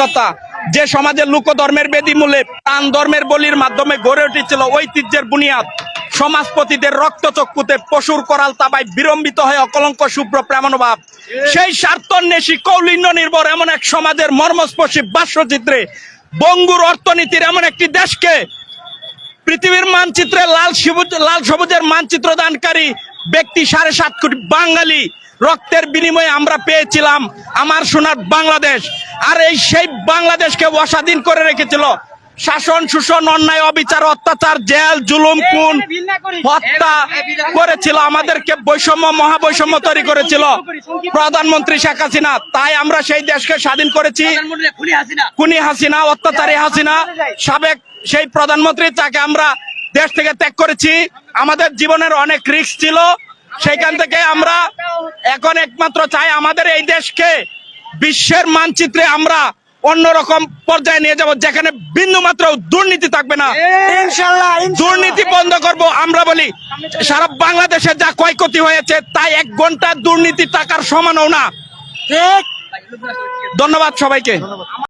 কথা। যে সমাজের লোকধর্মের বেদি মূলে প্রাণ ধর্মের বলির মাধ্যমে গড়ে উঠেছিল ঐতিহ্যের বুনিয়াদ, সমাজপতিদের রক্তচক্ষুতে পশুর করাল তাবাই বিড়ম্বিত হয়ে অকলঙ্ক শুভ্র প্রেমানুভাব। সেই স্বার্থন্বেষী, কৌলিন্য নির্ভর এমন এক সমাজের মর্মস্পর্শী বাস্যচিত্রে বঙ্গুর অর্থনীতির এমন একটি দেশকে পৃথিবীর মানচিত্রে লাল সবুজ, লাল সবুজের মানচিত্র দানকারী ব্যক্তি সাড়ে সাত কোটি বাঙালি রক্তের বিনিময়ে আমরা পেয়েছিলাম আমার সোনার বাংলাদেশ। আর এই সেই বাংলাদেশকে অস্বাধীন করে রেখেছিল শাসন, শোষণ, অন্যায়, অবিচার, অত্যাচার, জেল, জুলুম, খুন, হত্যা করেছিল, আমাদেরকে বৈষম্য, মহাবৈষম্য তৈরি করেছিল প্রধানমন্ত্রী শেখ হাসিনা। তাই আমরা সেই দেশকে স্বাধীন করেছি। খুনি হাসিনা, অত্যাচারী হাসিনা, সাবেক সেই প্রধানমন্ত্রী, তাকে আমরা দেশ থেকে ত্যাগ করেছি। আমাদের জীবনের অনেক রিস্ক ছিল। সেইখান থেকে আমরা এখন একমাত্র চাই আমাদের এই দেশকে বিশ্বের মানচিত্রে আমরা অন্যরকম পর্যায়ে নিয়ে যাব যেখানে বিন্দু মাত্র দুর্নীতি থাকবে না। দুর্নীতি বন্ধ করব আমরা বলি সারা বাংলাদেশে যা ক্ষয়ক্ষতি হয়েছে তাই এক ঘণ্টা দুর্নীতি টাকার সমানও না। ঠিক। ধন্যবাদ সবাইকে।